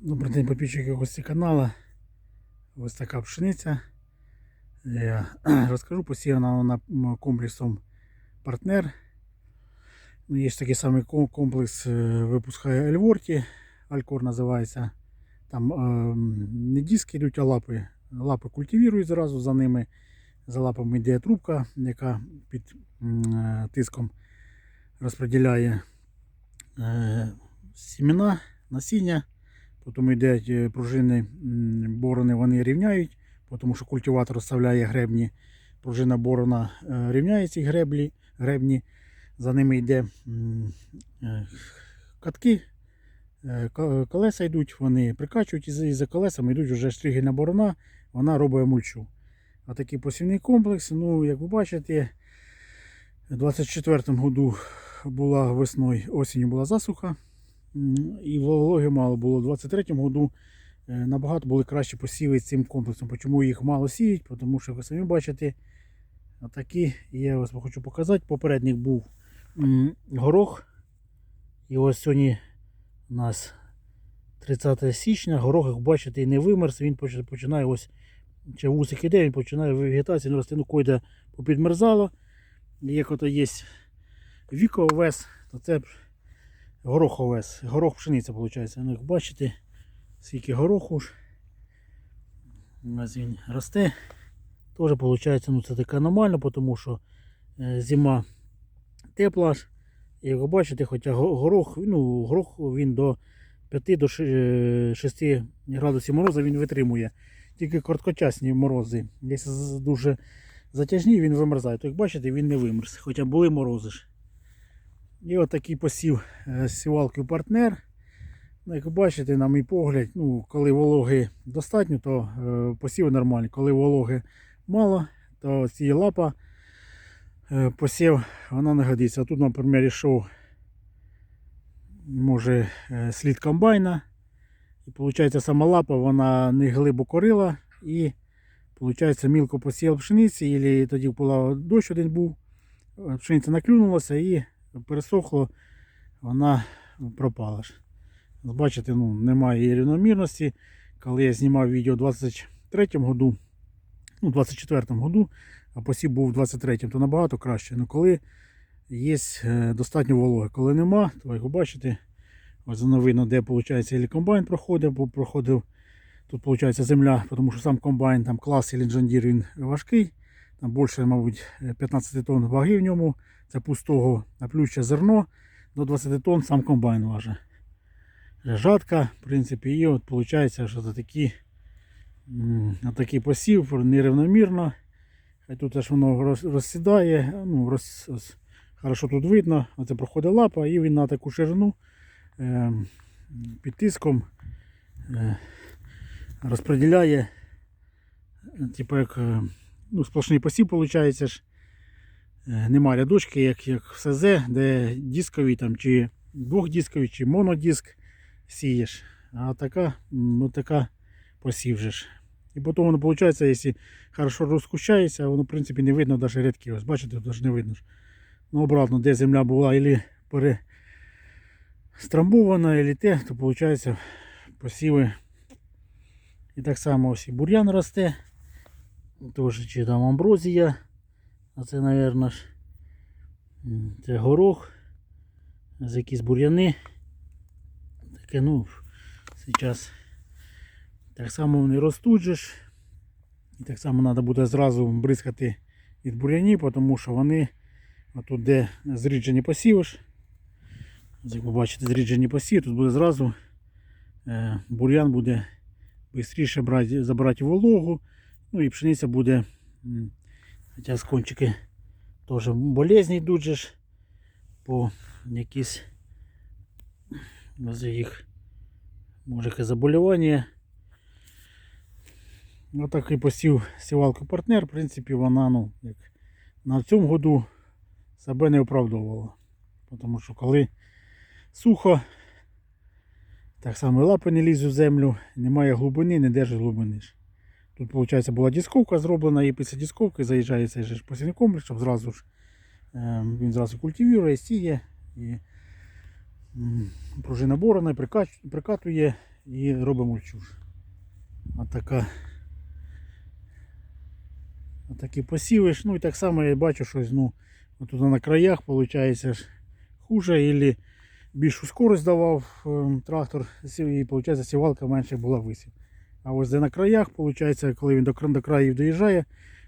Добрий день, підписчики гості каналу. Ось така пшениця. Я розкажу, посіяна вона комплексом партнер. Ну, Є такий самий комплекс е, випускає Ельворті, Алькор називається. Там е, не диски йдуть, а лапи. Лапи культивірують зразу за ними. За лапами йде трубка, яка під е, тиском розподіляє сімена, насіння. Потім йдуть е, пружини борони, вони рівняють, тому що культиватор розставляє гребні. Пружина борона е, рівняє ці греблі, гребні. За ними йде е, катки, е, колеса йдуть, вони прикачують і за- колесами йдуть вже штригельна борона, вона робить мульчу. А такий посівний комплекс, ну, як ви бачите, у 24-му году була весною, осінню була засуха. І вологи мало було. У 23-му году е, набагато були кращі посіви з цим комплексом. Чому їх мало сіють? Тому що ви самі бачите, отакі, я вас хочу показати. Попередник був горох. І ось сьогодні у нас 30 січня, горох, як бачите, не вимерз, він починає ось, чи вусик іде, він починає вегетацію, рослину койда попідмерзало. Як ото є віко овес, то це горох овес, горох пшениця виходить. Як бачите, скільки гороху ж. Ось він росте. Теж виходить, ну це таке аномально, тому що е, зима тепла ж. Як ви бачите, хоча горох, ну, горох він до 5 до 6 градусів морозу він витримує. Тільки короткочасні морози. Якщо дуже затяжні, він вимерзає. То як бачите, він не вимерз. Хоча були морози ж. І от посів е, з сівалкою партнер. Ну, Як ви бачите, на мій погляд, ну, коли вологи достатньо, то е, посів нормальний. Коли вологи мало, то ці лапа е, посів, вона не годиться. Тут, наприклад, йшов може слід комбайна. І виходить, сама лапа вона не глибоко рила і виходить, мілко посіяв пшениці, і тоді була дощ один був, пшениця наклюнулася і пересохло, вона пропала. Бачите, ну, немає її рівномірності. Коли я знімав відео у 23-му году, ну, 24-му году, а посів був у 23-му, то набагато краще. Ну, коли є е, достатньо вологи. Коли нема, то ви бачите, ось воно видно, де виходить, і комбайн проходив, бо проходив тут виходить земля, тому що сам комбайн, там клас і він важкий. Там більше, мабуть, 15 тонн ваги в ньому. Це пустого, а плюс ще зерно до 20 тонн сам комбайн важить. Жатка, в принципі, і от виходить, що це такі, м, такий посів нерівномірно. Тут аж воно розсідає, ну, роз, ось, хорошо тут видно, оце проходить лапа і він на таку ширину е, під тиском е, розподіляє, е, типу як е, ну, сплошний посів, виходить. ж. Е, Нема рядочки, як, як в СЗ, де дисковий там, чи двохдисковий, чи монодиск сієш. А така, ну, така посів же ж. І потім воно виходить, якщо хорошо розкущається, воно в принципі не видно навіть рядки. Ось бачите, навіть не видно. Ну, обратно, де земля була або перестрамбована, або те, то виходить посіви. І так само ось і бур'ян росте. Чи там амброзія. А це, мабуть, ж, це горох. З якісь бур'яни. Таке, ну, зараз так само же ж. І так само треба буде зразу бризкати від бур'янів, тому що вони отут де зріджені посіви ж. Ось Як ви бачите, зріджені посів, тут буде зразу е, бур'ян буде швидше брати, забрати вологу. Ну і пшениця буде. Хоча з кончики теж болезні йдуть же ж по якісь їх може якесь заболівання. Отакий посів сівалку партнер, в принципі, вона ну, як на цьому году себе не оправдовувала. Тому що коли сухо, так само і лапи не лізуть в землю, немає глибини, не держить глибини. ж. Тут, виходить, була дисковка зроблена, і після дисковки заїжджає цей же посівний комплекс, щоб зразу ж е, він зразу культивує, сіє і пружина борона, прикатує і робимо мульчуж. Отакі посіви. ж. Ну і так само я бачу щось, ну, тут на краях виходить хуже, і більшу скорость давав ем, трактор, і виходить сівалка менше була висів. А ось де на краях, виходить, коли він до, країв доїжджає,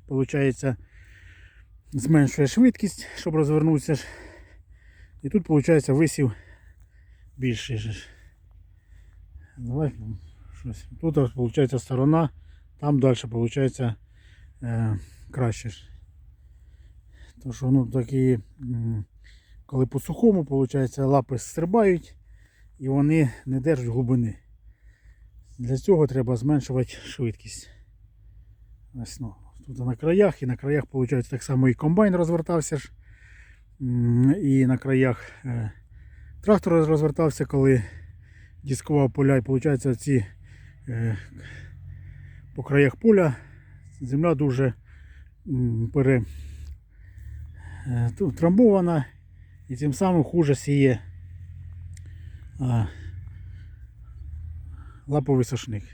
виходить, зменшує швидкість, щоб розвернутися. І тут, виходить, висів більший. Давай щось. Тут виходить сторона, там далі виходить е, краще. ж. То що ну, такі, коли по сухому, виходить, лапи стрибають і вони не держать глибини. Для цього треба зменшувати швидкість. Ось, ну, тут на краях, і на краях, виходить, так само і комбайн розвертався ж. І на краях е, трактор розвертався, коли дискував поля, і виходить, ці е, по краях поля земля дуже пере, е, трамбована і тим самим хуже сіє лаповий сошник.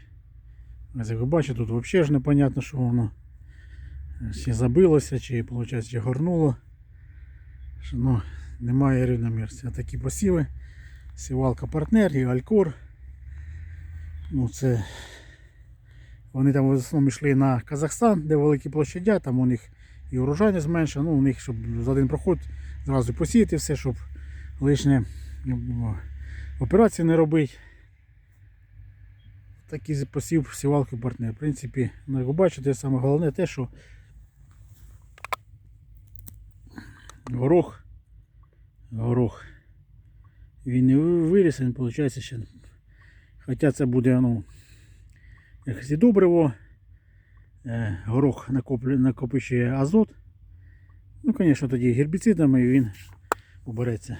Ось як ви бачите, тут взагалі ж непонятно, що воно чи забилося, чи, виходить, чи горнуло. Що, ну, немає рівномірця. Такі посіви. Сівалка партнер і Алькор. Ну, це... Вони там в основному йшли на Казахстан, де великі площадя, там у них і урожайність менша, ну у них, щоб за один проход зразу посіяти все, щоб лишнє ну, операції не робити. Такий посів сівалки партнер. В принципі, ну, як ви бачите, саме головне те, що горох, горох, він не виріс, він виходить ще. Хоча це буде, ну, якось і добриво, е, горох накопичує азот. Ну, звісно, тоді гербіцидами він убереться.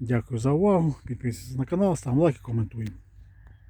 Дякую за увагу. Підписуйтесь на канал, ставимо лайки, коментуємо.